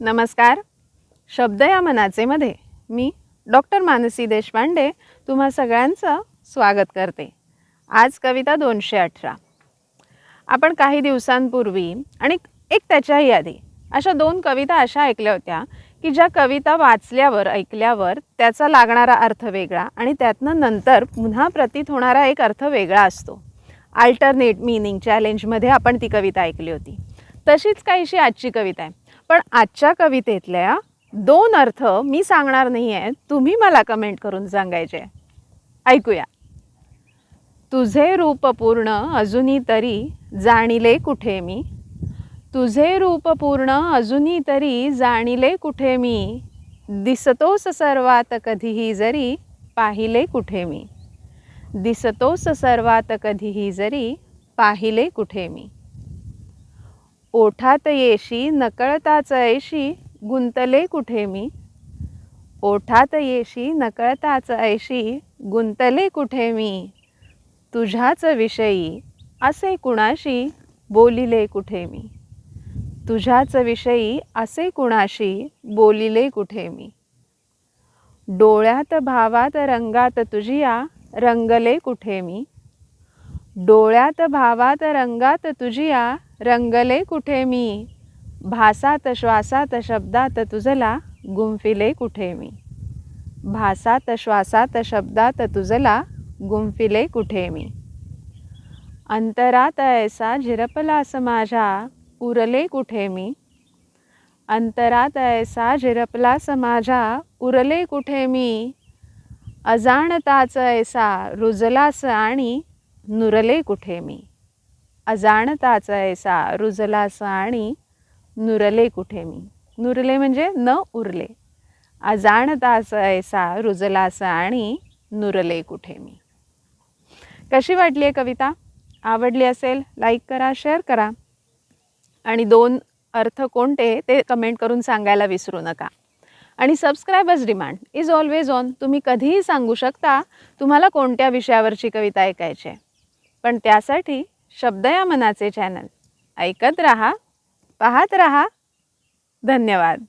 नमस्कार. शब्द या मनाचे मध्ये मी डॉक्टर मानसी देशपांडे तुम्हा सगळ्यांचं स्वागत करते. आज कविता दोनशे अठरा. आपण काही दिवसांपूर्वी आणि एक त्याच्याही आधी अशा दोन कविता अशा ऐकल्या होत्या की ज्या कविता वाचल्यावर ऐकल्यावर त्याचा लागणारा अर्थ वेगळा आणि त्यातनं नंतर पुन्हा प्रतीत होणारा एक अर्थ वेगळा असतो. अल्टरनेट मिनिंग चॅलेंजमध्ये आपण ती कविता ऐकली होती. तशीच काहीशी आजची कविता आहे. पण आजच्या कवितेतल्या दोन अर्थ मी सांगणार नाही आहे तुम्ही मला कमेंट करून सांगायचे. ऐकूया. तुझे रूप पूर्ण अजूनही तरी जाणिले कुठे मी? तुझे रूप पूर्ण अजूनही तरी जाणिले कुठे मी? दिसतोस सर्वात कधीही जरी पाहिले कुठे मी? दिसतोस सर्वात कधीही जरी पाहिले कुठे मी? ओठात येशी नकळताच ऐशी गुंतले कुठे मी? ओठात येशी नकळताच ऐशी गुंतले कुठे मी? तुझ्याच विषयी असे कुणाशी बोलिले कुठे मी? तुझ्याच विषयी असे कुणाशी बोलिले कुठे मी? डोळ्यात भावात रंगात तुझिया रंगले कुठे मी? डोळ्यात भावात रंगात तुझिया रंगले कुठे मी? भासात श्वासात शब्दात तुझला गुंफिले कुठे मी? भासात श्वासात शब्दात तुझला गुंफिले कुठे मी? अंतरात ऐसा झिरपलास माझ्या उरले कुठे मी? अंतरात ऐसा झिरपलास माझ्या उरले कुठे मी? अजाणताच ऐसा रुजलास आणि नुरले कुठे मी? अजाणताचा ऐसा रुजलासा आणि नुरले कुठे मी? नुरले म्हणजे न उरले. अजाणताचा ऐसा रुजलासा आणि नुरले कुठे मी? कशी वाटली आहे कविता? आवडली असेल लाईक करा शेअर करा. आणि दोन अर्थ कोणते ते कमेंट करून सांगायला विसरू नका. आणि subscribers demand is always on तुम्ही कधीही सांगू शकता तुम्हाला कोणत्या विषयावरची कविता ऐकायची आहे. पण त्यासाठी शब्द या मनाचे चॅनल. ऐकत रहा पाहत रहा. धन्यवाद.